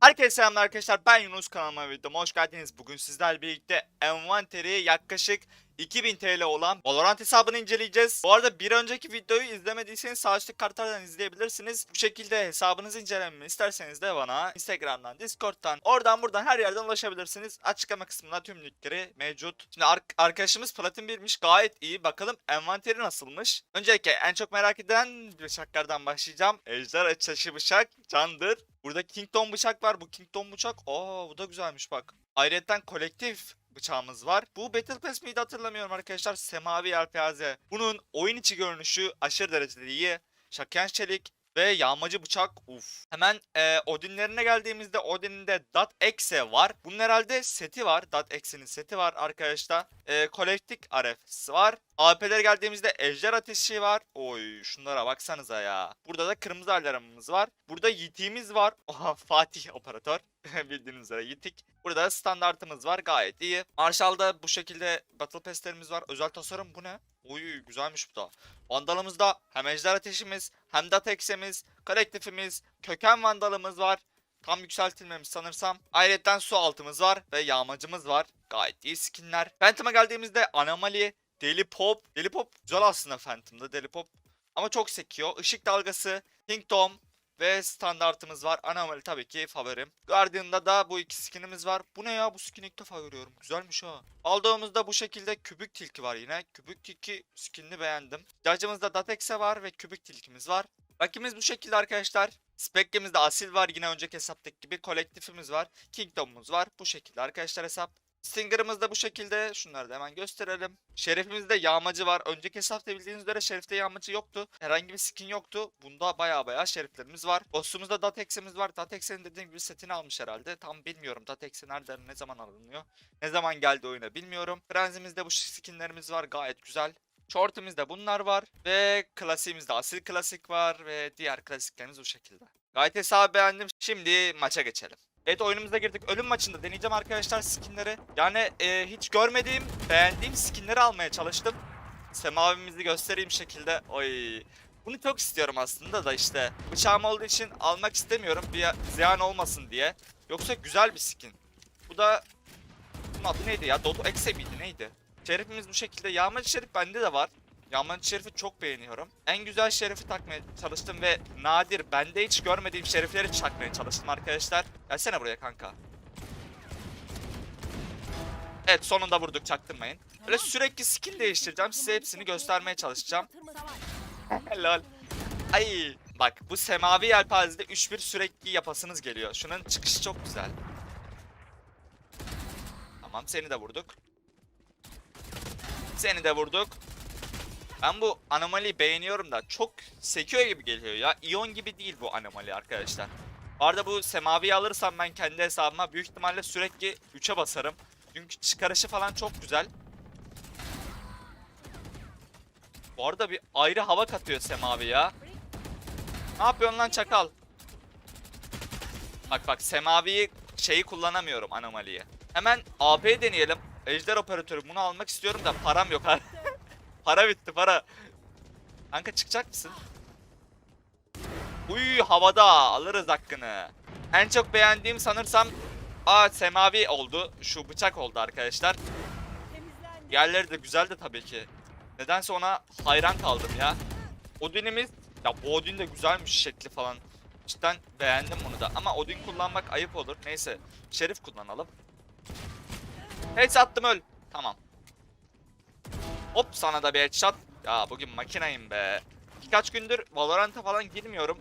Herkese selamlar arkadaşlar ben Yunus kanalıma videoma hoş geldiniz. Bugün sizlerle birlikte envanteri yaklaşık 2000 TL olan Valorant hesabını inceleyeceğiz. Bu arada bir önceki videoyu izlemediyseniz sağ üstteki kartlardan izleyebilirsiniz. Bu şekilde hesabınızı incelememi isterseniz de bana Instagram'dan, Discord'dan, oradan buradan her yerden ulaşabilirsiniz. Açıklama kısmında tüm linkleri mevcut. Şimdi ar- arkadaşımız Platin 1'miş gayet iyi. Bakalım envanteri nasılmış? Öncelikle en çok merak edilen bıçaklardan başlayacağım. Ejder açışı bıçak candır. Burada Kingdom bıçak var. Bu Kingdom bıçak. Aa bu da güzelmiş bak. Ayrıca kolektif bıçağımız var. Bu Battle Pass miydi hatırlamıyorum arkadaşlar. Semavi Yelpaze. Bunun oyun içi görünüşü aşırı derecede iyi. Şaken çelik ve yağmacı bıçak. Uf. Hemen e, Odin'lerine geldiğimizde Odin'in de Dat Exe var. Bunun herhalde seti var. Dat Exe'nin seti var arkadaşlar. E, kolektif RF'si var. AP'lere geldiğimizde Ejder Ateşi var. Oy şunlara baksanıza ya. Burada da kırmızı alarmımız var. Burada Yitik'imiz var. Oha Fatih operatör. Bildiğiniz üzere Yitik. Burada standartımız var gayet iyi. Marshall'da bu şekilde Battle Pass'lerimiz var. Özel tasarım bu ne? Oy güzelmiş bu da. Vandalımızda hem Ejder Ateşimiz hem Datex'imiz, kolektifimiz, köken vandalımız var. Tam yükseltilmemiş sanırsam. Ayrıca su altımız var ve yağmacımız var. Gayet iyi skinler. Phantom'a geldiğimizde Anomaly, Deli Pop. Deli Pop güzel aslında Phantom'da Deli Pop. Ama çok sekiyor. Işık dalgası, Kingdom ve standartımız var. Anomaly tabii ki favorim. Guardian'da da bu iki skinimiz var. Bu ne ya? Bu skin'i ilk defa görüyorum. Güzelmiş ha. Aldığımızda bu şekilde kübük tilki var yine. Kübük tilki skinini beğendim. Cacımızda Datexe var ve kübük tilkimiz var. Rakimiz bu şekilde arkadaşlar. Spectre'mizde Asil var yine önceki hesaptaki gibi. Kolektifimiz var. Kingdom'umuz var. Bu şekilde arkadaşlar hesap. Stinger'ımız da bu şekilde. Şunları da hemen gösterelim. Şerifimizde yağmacı var. Önceki hesapta bildiğiniz üzere şerifte yağmacı yoktu. Herhangi bir skin yoktu. Bunda baya baya şeriflerimiz var. Boss'umuzda Datex'imiz var. Datex'in dediğim gibi setini almış herhalde. Tam bilmiyorum Datex'i nereden ne zaman alınıyor. Ne zaman geldi oyuna bilmiyorum. Frenzy'mizde bu skinlerimiz var. Gayet güzel. Short'umuzda bunlar var. Ve klasiğimizde asil klasik var. Ve diğer klasiklerimiz bu şekilde. Gayet hesabı beğendim. Şimdi maça geçelim. Evet oyunumuza girdik. Ölüm maçında deneyeceğim arkadaşlar skinleri. Yani e, hiç görmediğim, beğendiğim skinleri almaya çalıştım. Semavimizi göstereyim şekilde. Oy. Bunu çok istiyorum aslında da işte. Bıçağım olduğu için almak istemiyorum. Bir ziyan olmasın diye. Yoksa güzel bir skin. Bu da... Bunun adı neydi ya? Dodo Exe miydi neydi? Şerifimiz bu şekilde. Yağmacı şerif bende de var. Yağmacı şerifi çok beğeniyorum. En güzel şerifi takmaya çalıştım ve nadir bende hiç görmediğim şerifleri takmaya çalıştım arkadaşlar. Gelsene buraya kanka. Evet sonunda vurduk çaktırmayın. Böyle sürekli skin değiştireceğim. Size hepsini göstermeye çalışacağım. Helal. Ay. Bak bu semavi yelpazede 3-1 sürekli yapasınız geliyor. Şunun çıkışı çok güzel. Tamam seni de vurduk. Seni de vurduk. Ben bu anomaliyi beğeniyorum da çok sekiyor gibi geliyor ya. İyon gibi değil bu anomali arkadaşlar. Bu arada bu semaviyi alırsam ben kendi hesabıma büyük ihtimalle sürekli 3'e basarım. Çünkü çıkarışı falan çok güzel. Bu arada bir ayrı hava katıyor semavi ya. Ne yapıyorsun lan çakal? Bak bak semaviyi şeyi kullanamıyorum anomaliyi. Hemen AP deneyelim. Ejder operatörü bunu almak istiyorum da param yok. para bitti para. Kanka çıkacak mısın? Uy havada alırız hakkını. En çok beğendiğim sanırsam Aa semavi oldu. Şu bıçak oldu arkadaşlar. Yerleri de güzeldi tabii ki. Nedense ona hayran kaldım ya. Odin'imiz ya bu Odin de güzelmiş şekli falan. Cidden beğendim bunu da. Ama Odin kullanmak ayıp olur. Neyse. Şerif kullanalım. Headshot attım öl. Tamam. Hop sana da bir headshot. Ya bugün makinayım be. Birkaç gündür Valorant'a falan girmiyorum.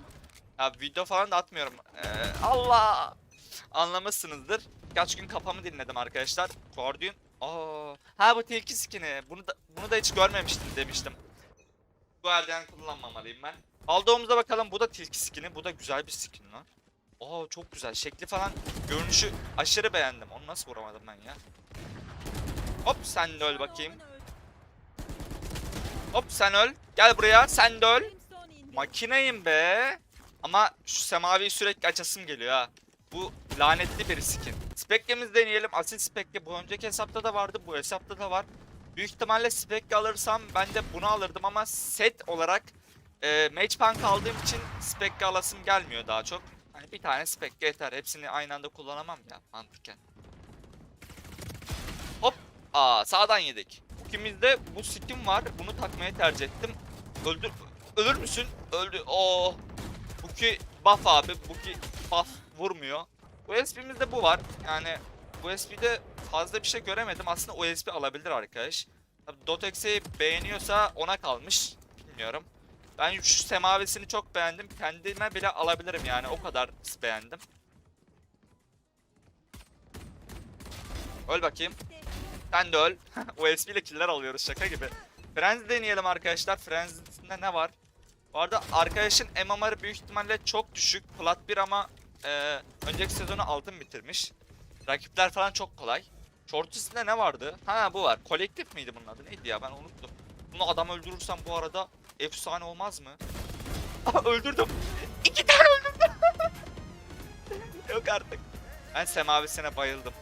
Ya video falan da atmıyorum. Ee, Allah! Anlamışsınızdır. Birkaç gün kafamı dinledim arkadaşlar. Guardian. Aa, ha bu tilki skin'i. Bunu da bunu da hiç görmemiştim demiştim. Guardian kullanmamalıyım ben. Aldığımızda bakalım bu da tilki skin'i. Bu da güzel bir skin lan. Aa çok güzel. Şekli falan görünüşü aşırı beğendim. Onu nasıl vuramadım ben ya? Hop sen de öl bakayım. Hop sen öl. Gel buraya. Sen de öl. Makineyim be. Ama şu semavi sürekli açasım geliyor ha. Bu lanetli bir skin. Spec'imizi deneyelim. Asil Spec'le bu önceki hesapta da vardı. Bu hesapta da var. Büyük ihtimalle Spec alırsam ben de bunu alırdım ama set olarak e, Mage Punk aldığım için Spec alasım gelmiyor daha çok. Hani bir tane spek yeter. Hepsini aynı anda kullanamam ya mantıken. Hop. Aa sağdan yedik. Kimizde bu skin var. Bunu takmaya tercih ettim. Öldür ölür müsün? Öldü. Oo. Buki buff abi. Buki buff vurmuyor. USB'mizde bu var. Yani USB'de fazla bir şey göremedim. Aslında USB alabilir arkadaş. Dotex'i beğeniyorsa ona kalmış. Bilmiyorum. Ben şu semavisini çok beğendim. Kendime bile alabilirim yani. O kadar beğendim. Öl bakayım. Sen de öl. USB ile killer alıyoruz şaka gibi. Frenzy deneyelim arkadaşlar. Frenzy'sinde ne var? Bu arada arkadaşın MMR'ı büyük ihtimalle çok düşük. Plat 1 ama e, önceki sezonu altın bitirmiş. Rakipler falan çok kolay. Shorty'sinde ne vardı? Ha bu var. Kolektif miydi bunun adı? Neydi ya ben unuttum. Bunu adam öldürürsem bu arada efsane olmaz mı? Aha öldürdüm. İki tane öldürdüm. Yok artık. Ben semavisine bayıldım.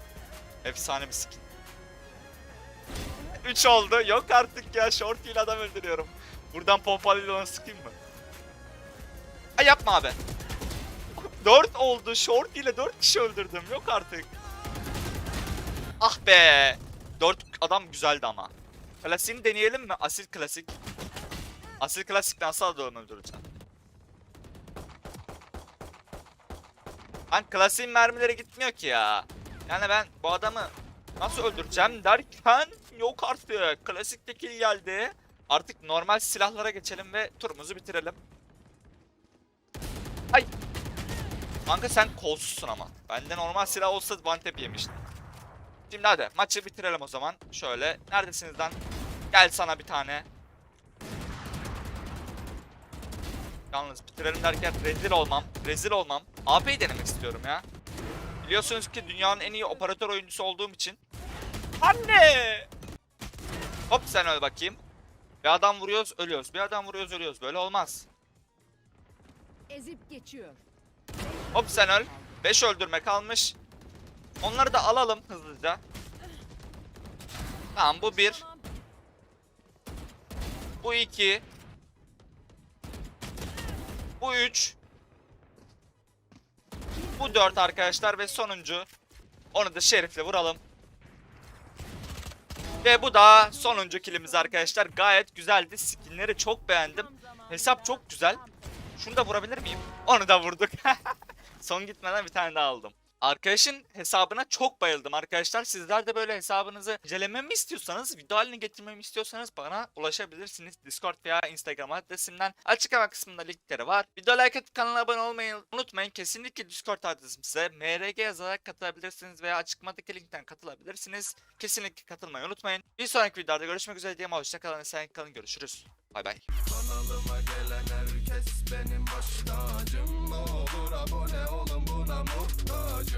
Efsane bir skin. 3 oldu. Yok artık ya. Short ile adam öldürüyorum. Buradan pompalıyla onu sıkayım mı? Ay yapma abi. 4 oldu. Short ile 4 kişi öldürdüm. Yok artık. Ah be. 4 adam güzeldi ama. Klasiğini deneyelim mi? Asil klasik. Asil klasik nasıl adam öldüreceğim? Lan klasiğin mermileri gitmiyor ki ya. Yani ben bu adamı nasıl öldüreceğim derken yok artık. Klasikteki geldi. Artık normal silahlara geçelim ve turumuzu bitirelim. Ay. Kanka sen kolsuzsun ama. Bende normal silah olsa one yemiştim. Şimdi hadi maçı bitirelim o zaman. Şöyle. Neredesiniz lan? Gel sana bir tane. Yalnız bitirelim derken rezil olmam. Rezil olmam. AP'yi denemek istiyorum ya. Biliyorsunuz ki dünyanın en iyi operatör oyuncusu olduğum için. Anne! Hop sen öl bakayım. Bir adam vuruyoruz ölüyoruz. Bir adam vuruyoruz ölüyoruz. Böyle olmaz. Ezip geçiyor. Hop sen öl. 5 öldürme kalmış. Onları da alalım hızlıca. Tamam bu bir. Bu iki. Bu üç. Bu dört arkadaşlar ve sonuncu. Onu da şerifle vuralım. Ve bu da sonuncu kilimiz arkadaşlar. Gayet güzeldi. Skinleri çok beğendim. Hesap çok güzel. Şunu da vurabilir miyim? Onu da vurduk. Son gitmeden bir tane daha aldım. Arkadaşın hesabına çok bayıldım arkadaşlar. Sizler de böyle hesabınızı incelememi istiyorsanız, video haline getirmemi istiyorsanız bana ulaşabilirsiniz. Discord veya Instagram adresimden. Açıklama kısmında linkleri var. Video like atıp kanala abone olmayı unutmayın. Kesinlikle Discord adresim size MRG yazarak katılabilirsiniz veya açıklamadaki linkten katılabilirsiniz. Kesinlikle katılmayı unutmayın. Bir sonraki videoda görüşmek üzere diyeyim. Hoşçakalın. Sen kalın. Görüşürüz. Bay bay. Kanalıma gelen herkes benim baş tacım. Olur abone olun buna muhtacım.